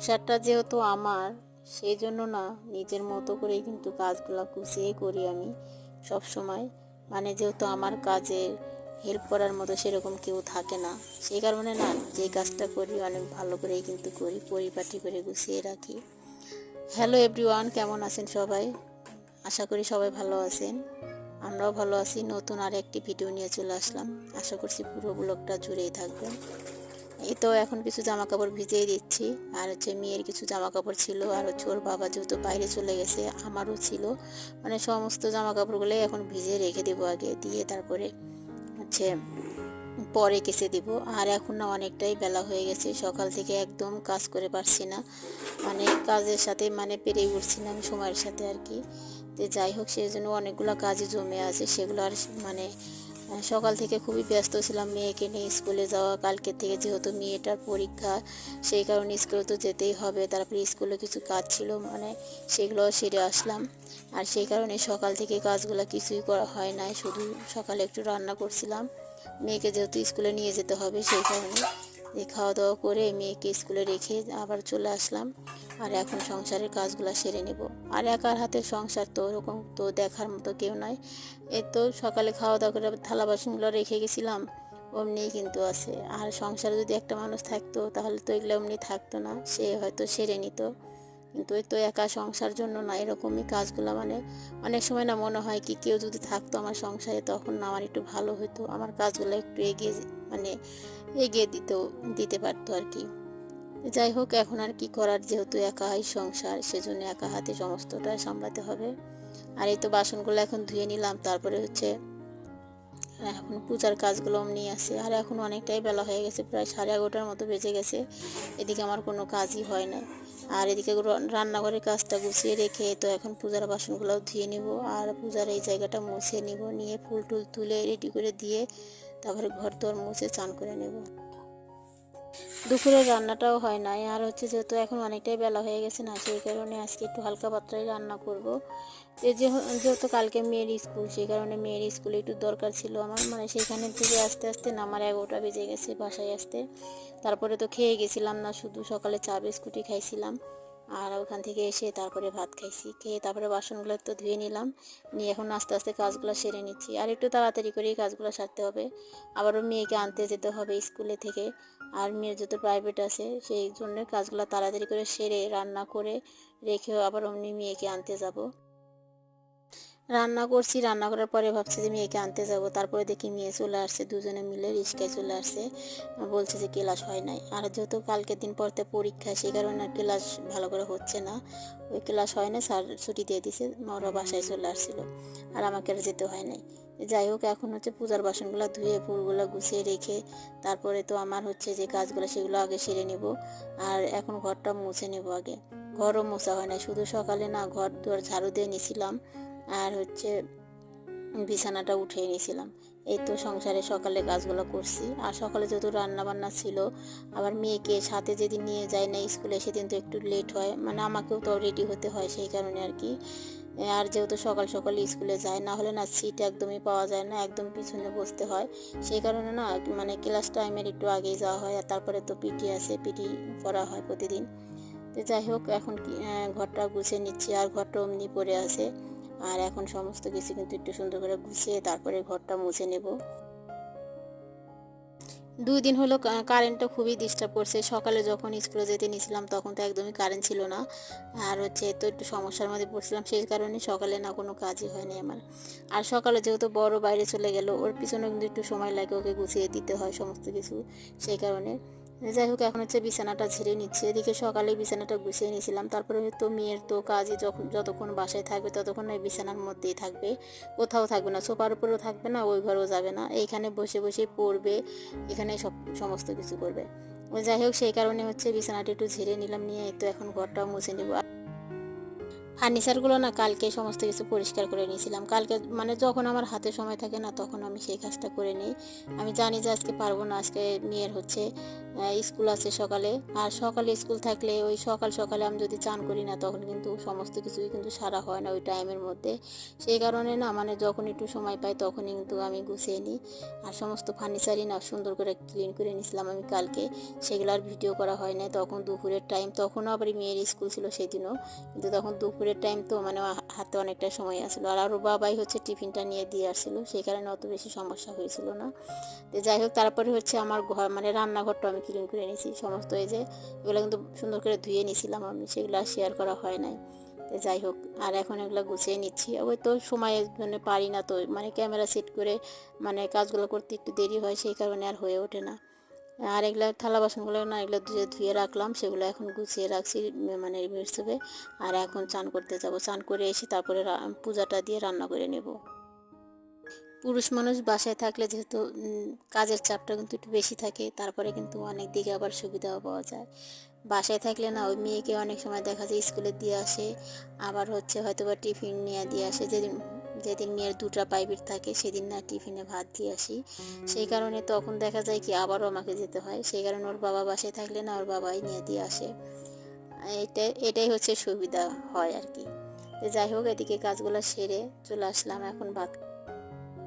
সংসারটা যেহেতু আমার, সেই জন্য না নিজের মতো করেই কিন্তু কাজগুলো গুছিয়ে করি আমি সব সময় মানে যেহেতু আমার কাজে হেল্প করার মতো সেরকম কেউ থাকে না। সেই কারণে না যে কাজটা করি অনেক ভালো করেই কিন্তু করি, পরিপাটি করে গুছিয়ে রাখি। হ্যালো এভরিওয়ান কেমন আছেন সবাই? আশা করি সবাই ভালো আছেন। আমরাও ভালো আছি। নতুন আর একটি ভিডিও নিয়ে চলে আসলাম। আশা করছি পুরো ব্লগটা জুড়েই থাকবেন। এই তো এখন কিছু জামা কাপড় ভিজিয়ে দিচ্ছি। আর হচ্ছে মেয়ের কিছু জামা কাপড় ছিল, আর হচ্ছে ওর বাবা যেহেতু বাইরে চলে গেছে, আমারও ছিল। মানে সমস্ত জামা কাপড়গুলো এখন ভিজিয়ে রেখে দেবো আগে, দিয়ে তারপরে হচ্ছে পরে কেসে দিব। আর এখন না অনেকটাই বেলা হয়ে গেছে, সকাল থেকে একদম কাজ করে পারছি না। মানে কাজের সাথে মানে পেরে উঠছি না আমি সময়ের সাথে আর কি। যাই হোক সেই জন্য অনেকগুলো কাজই জমে আছে, সেগুলো আর মানে সকাল থেকে খুবই ব্যস্ত ছিলাম মেয়েকে নিয়ে স্কুলে যাওয়া। কালকে থেকে যেহেতু মেয়েটার পরীক্ষা, সেই কারণে স্কুলে তো যেতেই হবে। তারপরে স্কুলে কিছু কাজ ছিল মানে সেগুলো সেরে আসলাম। আর সেই কারণে সকাল থেকে কাজগুলো কিছুই করা হয় নাই। শুধু সকালে একটু রান্না করছিলাম। মেয়েকে যেহেতু স্কুলে নিয়ে যেতে হবে, সেই কারণে খাওয়া দাওয়া করে মেয়েকে স্কুলে রেখে আবার চলে আসলাম। আর এখন সংসারের কাজগুলো সেরে নেব। আর একার হাতের সংসার তো ওরকম তো দেখার মতো কেউ নাই। এ তো সকালে খাওয়া দাওয়া করে থালা বাসনগুলো রেখে গেছিলাম, অমনি কিন্তু আছে। আর সংসারে যদি একটা মানুষ থাকতো, তাহলে তো এগুলো অমনি থাকতো না। সে হয়তো সেরে নিত। কিন্তু এই তো একা সংসার জন্য না, এরকমই কাজগুলো মানে অনেক সময় না মনে হয় কি কেউ যদি থাকতো আমার সংসারে, তখন না আমার একটু ভালো হতো আমার কাজগুলো একটু এগিয়ে মানে এগিয়ে দিত, দিতে পারতো আর কি। যাই হোক, এখন আর কি করার? যেহেতু একাই সংসার, সেজন্য একা হাতে সমস্তটা সামলাতে হবে। আর এই তো বাসনগুলো এখন ধুয়ে নিলাম, তারপরে হচ্ছে, এখন পূজার কাজগুলো অমনি আছে আর এখন অনেকটাই বেলা হয়ে গেছে, প্রায় সাড়ে এগারোটার মতো বেজে গেছে। এদিকে আমার কোনো কাজই হয় না। আর এদিকে রান্নাঘরের কাজটা গুছিয়ে রেখে তো এখন পূজার বাসনগুলোও ধুয়ে নিব। আর পূজার এই জায়গাটা মুছে নিব, নিয়ে ফুল টুল তুলে রেডি করে দিয়ে তারপরে ঘর দর মুছে চান করে নেব। দুপুরের রান্নাটাও হয় নাই। আর হচ্ছে যেহেতু এখন অনেকটাই বেলা হয়ে গেছে না, সেই কারণে আজকে একটু হালকা পাত্রায় রান্না করব। যেহেতু কালকে মেয়ের স্কুল, সেই কারণে মেয়ের স্কুলে একটু দরকার ছিল আমার। মানে সেখানে থেকে আস্তে আস্তে না, আমার এগারোটা বেজে গেছে বাসায় আসতে। তারপরে তো খেয়ে গেছিলাম না, শুধু সকালে চা বিস্কুটি খাইছিলাম। আর ওখান থেকে এসে তারপরে ভাত খাইছি, খেয়ে তারপরে বাসনগুলো তো ধুয়ে নিলাম। নিয়ে এখন আস্তে আস্তে কাজগুলো সেরে নিচ্ছি। আর একটু তাড়াতাড়ি করেই কাজগুলো সারতে হবে। আবারও মেয়েকে আনতে যেতে হবে স্কুলে থেকে। আর মেয়ের যত প্রাইভেট আছে, সেই জন্য কাজগুলো তাড়াতাড়ি করে সেরে, রান্না করে রেখেও আবার অমনি মেয়েকে আনতে যাব। রান্না করছি, রান্না করার পরে ভাবছি যে মেয়েকে আনতে যাব। তারপরে দেখি মেয়ে চলে আসছে, দুজনে মিলে রিস্কায় চলে আসছে। বলছে যে ক্লাস হয় নাই। আর যেহেতু কালকের দিন পরতে পরীক্ষা সেই কারণে আর ক্লাস ভালো করে হচ্ছে না। ওই ক্লাস হয় না, স্যার ছুটি দিয়ে দিছে ওরা বাসায় চলে আসছিল। আর আমাকে আর যেতে হয় নাই। যাই হোক, এখন হচ্ছে পূজার বাসনগুলো ধুয়ে, ফুলগুলো গুছিয়ে রেখে, তারপরে তো আমার হচ্ছে যে কাজগুলো সেগুলো আগে সেরে নেব। আর এখন ঘরটা মুছে নেব আগে। ঘরও মোছা হয় না শুধু সকালে না, ঘর দুয়ার ঝাড়ু দিয়ে নিছিলাম। আর হচ্ছে বিছানাটা উঠিয়ে নিয়েছিলাম। এই তো সংসারে সকালে কাজগুলো করছি। আর সকালে যেহেতু রান্না বান্না ছিল, আবার মেয়েকে সাথে যেদিন নিয়ে যায় না স্কুলে, সেদিন তো একটু লেট হয়। মানে আমাকেও তো রেডি হতে হয় সেই কারণে আর কি। আর যেহেতু সকাল সকাল স্কুলে যায়, না হলে না সিট একদমই পাওয়া যায় না, একদম পিছনে বসতে হয়। সেই কারণে না মানে ক্লাস টাইমের একটু আগেই যাওয়া হয়, আর তারপরে তো পিটি আছে পিটি করা হয় প্রতিদিন। তো যাই হোক, এখন ঘরটা গুছিয়ে নিচ্ছি, আর ঘরটা অমনি পড়ে আছে। আর এখন সমস্ত কিছু কিন্তু একটু সুন্দর করে গুছিয়ে তারপরে ঘরটা মুছে নেব। দুই দিন হলো কারেন্টটা খুবই ডিস্টার্ব করছে। সকালে যখন স্কুলে যেতে নিয়েছিলাম তখন তো একদমই কারেন্ট ছিল না। আর হচ্ছে তো একটু সমস্যার মধ্যে পড়ছিলাম, সেই কারণে সকালে না কোনো কাজই হয়নি আমার। আর সকালে যেহেতু বড় বাইরে চলে গেল, ওর পিছনে কিন্তু একটু সময় লাগে ওকে গুছিয়ে দিতে হয় সমস্ত কিছু, সেই কারণে। যাই হোক, এখন হচ্ছে বিছানাটা ঝেড়ে নিচ্ছে। এদিকে সকালে বিছানাটা গুছিয়ে নিয়েছিলাম। তারপরে হয়তো মেয়ের তো কাজই যখন যতক্ষণ বাসায় থাকবে ততক্ষণ ওই বিছানার মধ্যেই থাকবে। কোথাও থাকবে না, সোফার উপরেও থাকবে না, ওই ঘরেও যাবে না। এইখানে বসে বসে পড়বে, এখানে সব সমস্ত কিছু করবে। যাই হোক, সেই কারণে হচ্ছে বিছানাটা একটু ঝেড়ে নিলাম, নিয়ে তো এখন ঘরটাও মুছে নেব। ফার্নিচারগুলো না কালকে সমস্ত কিছু পরিষ্কার করে নিয়েছিলাম। কালকে মানে যখন আমার হাতে সময় থাকে না, তখন আমি সেই কাজটা করে নিই। আমি জানি যে আজকে পারব না, আজকে মেয়ের হচ্ছে স্কুল আছে সকালে। আর সকালে স্কুল থাকলে, ওই সকাল সকালে আমি যদি চান করি না, তখন কিন্তু সমস্ত কিছুই কিন্তু সারা হয় না ওই টাইমের মধ্যে। সেই কারণে না মানে যখন একটু সময় পাই, তখনই কিন্তু আমি গুছিয়ে নিই। আর সমস্ত ফার্নিচারই না সুন্দর করে ক্লিন করে নিয়েছিলাম আমি কালকে। সেগুলো আর ভিডিও করা হয় না তখন দুপুরের টাইম তখনও আবার মেয়ের স্কুল ছিল সেদিনও। কিন্তু তখন দুপুরের টাইম তো মানে হাতে অনেকটা সময় আসলো। আর আরও বাবাই হচ্ছে টিফিনটা নিয়ে দিয়ে আসছিল সেই কারণে অত বেশি সমস্যা হয়েছিল না। তো যাই হোক, তারপরে হচ্ছে আমার ঘর মানে রান্নাঘরটা আমি ক্লিন করে নিয়েছি সমস্ত এই যে এগুলো কিন্তু সুন্দর করে ধুয়ে নিয়েছিলাম আমি, সেগুলো আর শেয়ার করা হয় নাই। তো যাই হোক, আর এখন এগুলো গুছিয়ে নিচ্ছি। ওই তো সময়ের জন্য পারি না তো মানে ক্যামেরা সেট করে মানে কাজগুলো করতে একটু দেরি হয়, সেই কারণে আর হয়ে ওঠে না। আর এগুলো থালা বাসনগুলো না এগুলো ধুয়ে ধুয়ে রাখলাম, সেগুলো এখন গুছিয়ে রাখছি মানে হিসেবে আর এখন চান করতে যাব। চান করে এসে তারপরে পূজাটা দিয়ে রান্না করে নেব। পুরুষ মানুষ বাসায় থাকলে যেহেতু কাজের চাপটা কিন্তু একটু বেশি থাকে, তারপরে কিন্তু অনেক দিকে আবার সুবিধাও পাওয়া যায়। বাসায় থাকলে না, ওই মেয়েকে অনেক সময় দেখা যায়, স্কুলে দিয়ে আসে। আবার হচ্ছে হয়তো বা টিফিন নিয়ে দিয়ে আসে। যেদিন যেদিন মেয়ের দুটা প্রাইভেট থাকে, সেদিন না টিফিনে ভাত দিয়ে আসি। সেই কারণে তখন দেখা যায় কি আবারও আমাকে যেতে হয়। সেই কারণে ওর বাবা বাসায় থাকলে না ওর বাবাই নিয়ে দিয়ে আসে। এটা, এটাই হচ্ছে সুবিধা হয় আর কি। যাই হোক, এদিকে কাজগুলো সেরে চলে আসলাম। এখন ভাত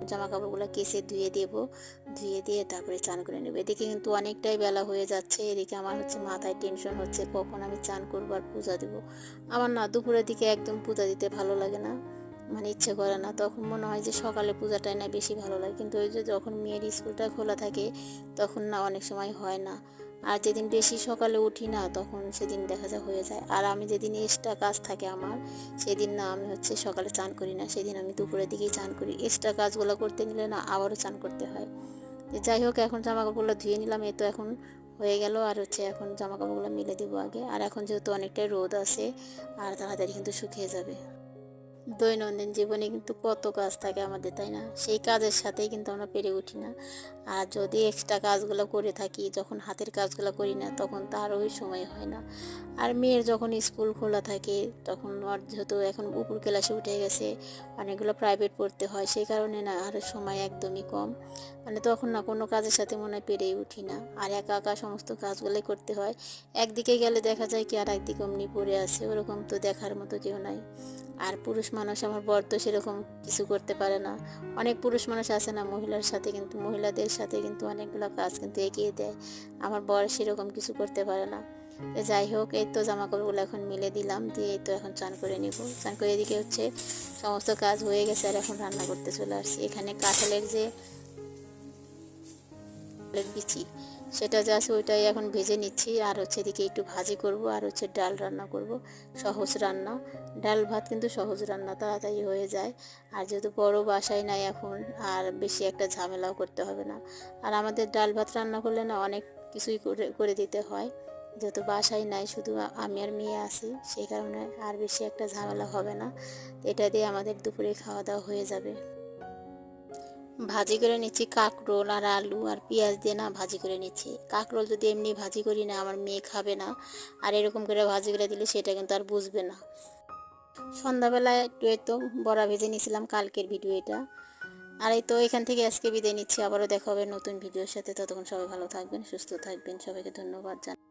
জামা কাপড়গুলো কেসে ধুয়ে দেবো। ধুয়ে দিয়ে তারপরে চান করে নেব। এদিকে কিন্তু অনেকটাই বেলা হয়ে যাচ্ছে। এদিকে আমার হচ্ছে মাথায় টেনশন হচ্ছে। কখন আমি চান করব আর পূজা দেবো? আমার না দুপুরের দিকে একদম পূজা দিতে ভালো লাগে না। মানে ইচ্ছে করে না, তখন মনে হয় যে সকালে পূজাটাই না বেশি ভালো লাগে। কিন্তু ওই যে যখন মেয়ের স্কুলটা খোলা থাকে, তখন না অনেক সময় হয় না। আর যেদিন বেশি সকালে উঠি না, তখন সেদিন দেখা যায় হয়ে যায়। আর আমি যেদিন এক্সট্রা কাজ থাকে আমার, সেদিন না আমি হচ্ছে সকালে চান করি না। সেদিন আমি দুপুরের দিকেই চান করি। এক্সট্রা কাজগুলো করতে নিলে না আবারও চান করতে হয়। যাই হোক, এখন জামা কাপড়গুলো ধুয়ে নিলাম এ তো এখন হয়ে গেল। আর হচ্ছে এখন জামা কাপড়গুলো মিলে দিব আগে। আর এখন যেহেতু অনেকটাই রোদ আছে, আর তাড়াতাড়ি কিন্তু শুকিয়ে যাবে। দৈনন্দিন জীবনে কিন্তু কত কাজ থাকে আমাদের, তাই না? সেই কাজের সাথেই কিন্তু আমরা পেরে উঠি না। আর যদি এক্সট্রা কাজগুলো করে থাকি, যখন হাতের কাজগুলো করি না, তখন তার ওই সময় হয় না। আর মেয়ের যখন স্কুল খোলা থাকে, তখন ওর যেহেতু এখন উপর ক্লাসে উঠে গেছে, অনেকগুলো প্রাইভেট পড়তে হয়, সেই কারণে না আর সময় একদমই কম। মানে তখন না কোনো কাজের সাথে মনে হয় পেরেই উঠি না। আর একা একা সমস্ত কাজগুলোই করতে হয়। একদিকে গেলে দেখা যায় কি আর একদিকে অমনি পড়ে আছে, ওরকম তো দেখার মতো কেউ নাই। আর পুরুষ মানুষ আমার বর তো সেরকম কিছু করতে পারে না। অনেক পুরুষ মানুষ আছে না মহিলার সাথে, কিন্তু মহিলাদের সাথে কিন্তু অনেকগুলো কাজ কিন্তু এগিয়ে দেয়। আমার বর সেরকম কিছু করতে পারে না। যাই হোক, এই তো জামা কাপড়গুলো এখন মিলে দিলাম, দিয়ে এই তো এখন চান করে নিব। চান করে এদিকে হচ্ছে সমস্ত কাজ হয়ে গেছে আর এখন রান্না করতে চলে আসছি। এখানে কাঁঠালের যে বিচি সেটা যা আছে ওইটাই এখন ভেজে নিচ্ছি। আর হচ্ছে এদিকে একটু ভাজি করব, আর হচ্ছে ডাল রান্না করব। সহজ রান্না। ডাল ভাত কিন্তু সহজ রান্না, তাড়াতাড়ি হয়ে যায়। আর যেহেতু বড় বাসায় নাই এখন, আর বেশি একটা ঝামেলাও করতে হবে না। আর আমাদের ডাল ভাত রান্না করলে না অনেক কিছুই করে করে দিতে হয়। যেহেতু বাসায় নাই, শুধু আমি আর মেয়ে আছি, সেই কারণে আর বেশি একটা ঝামেলা হবে না। এটা দিয়ে আমাদের দুপুরে খাওয়া দাওয়া হয়ে যাবে। ভাজি করে নিচ্ছি কাঁকরোল আর আলু আর পেঁয়াজ দিয়ে না ভাজি করে নিচ্ছি। কাঁকরোল যদি এমনি ভাজি করি না, আমার মেয়ে খাবে না। আর এরকম করে ভাজি করে দিলে সেটা কিন্তু আর বুঝবে না। সন্ধ্যাবেলায় একটু তো বড়া ভেজে নিয়েছিলাম, কালকের ভিডিও এটা। আর এই তো এখান থেকে আজকে বিদায় নিচ্ছি, আবারও দেখা হবে নতুন ভিডিওর সাথে। ততক্ষণ সবাই ভালো থাকবেন, সুস্থ থাকবেন। সবাইকে ধন্যবাদ জানাই।